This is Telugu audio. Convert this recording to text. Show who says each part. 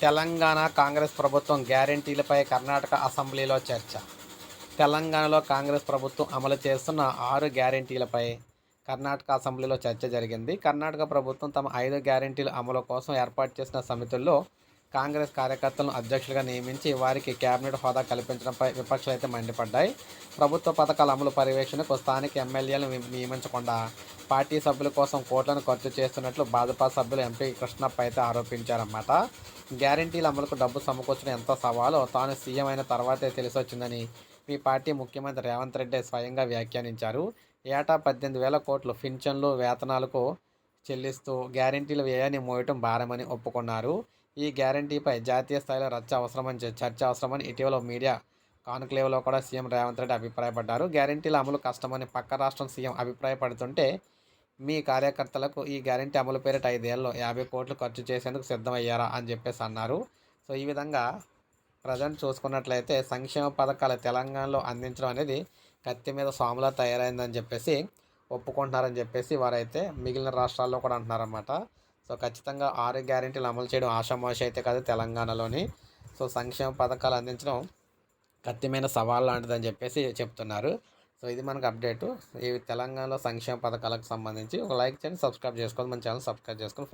Speaker 1: తెలంగాణ కాంగ్రెస్ ప్రభుత్వం గ్యారంటీలపై కర్ణాటక అసెంబ్లీలో చర్చ. తెలంగాణలో కాంగ్రెస్ ప్రభుత్వం అమలు చేస్తున్న ఆరు గ్యారంటీలపై కర్ణాటక అసెంబ్లీలో చర్చ జరిగింది. కర్ణాటక ప్రభుత్వం తమ ఐదు గ్యారంటీల అమలు కోసం ఏర్పాటు చేసిన సమితుల్లో కాంగ్రెస్ కార్యకర్తలను అధ్యక్షులుగా నియమించి వారికి కేబినెట్ హోదా కల్పించడంపై విపక్షాలు అయితే మండిపడ్డాయి. ప్రభుత్వ పథకాల అమలు పర్యవేక్షణకు స్థానిక ఎమ్మెల్యేలను నియమించకుండా పార్టీ సభ్యుల కోసం కోట్లను ఖర్చు చేస్తున్నట్లు భాజపా సభ్యులు ఎంపీ కృష్ణప్ప అయితే ఆరోపించారన్నమాట. గ్యారంటీల అమలుకు డబ్బు సమకూర్చడం ఎంత సవాలో తాను సీఎం అయిన తర్వాతే తెలిసొచ్చిందని మీ పార్టీ ముఖ్యమంత్రి రేవంత్ రెడ్డి స్వయంగా వ్యాఖ్యానించారు. ఏటా పద్దెనిమిది వేల కోట్లు పింఛన్లు వేతనాలకు చెల్లిస్తూ గ్యారంటీల వ్యయాన్ని మోయటం భారమని ఒప్పుకున్నారు. ఈ గ్యారంటీపై జాతీయ స్థాయిలో రచ్చ అవసరమని చర్చ అవసరమని ఇటీవల మీడియా కాన్క్లేవ్లో కూడా సీఎం రేవంత్ రెడ్డి అభిప్రాయపడ్డారు. గ్యారంటీల అమలు కష్టమని పక్క రాష్ట్రం సీఎం అభిప్రాయపడుతుంటే మీ కార్యకర్తలకు ఈ గ్యారంటీ అమలు పేరిట ఐదేళ్ళలో యాభై కోట్లు ఖర్చు చేసేందుకు సిద్ధమయ్యారా అని చెప్పేసి అన్నారు. సో ఈ విధంగా ప్రజెంట్ చూసుకున్నట్లయితే సంక్షేమ పథకాలు తెలంగాణలో అందించడం అనేది కత్తి మీద స్వాములా తయారైందని చెప్పేసి ఒప్పుకుంటున్నారని చెప్పేసి వారైతే మిగిలిన రాష్ట్రాల్లో కూడా అంటున్నారన్నమాట. సో ఖచ్చితంగా ఆరోగ్య గ్యారంటీలు అమలు చేయడం ఆషామాషి అయితే కాదు తెలంగాణలోని. సో సంక్షేమ పథకాలు అందించడం కత్తిమైన సవాల్ లాంటిదని చెప్పేసి చెప్తున్నారు. సో ఇది మనకు అప్డేటు. ఈ తెలంగాణలో సంక్షేమ పథకాలకు సంబంధించి ఒక లైక్ చేయండి సబ్స్క్రైబ్ చేసుకోవాలి మన ఛానల్ సబ్స్క్రైబ్ చేసుకొని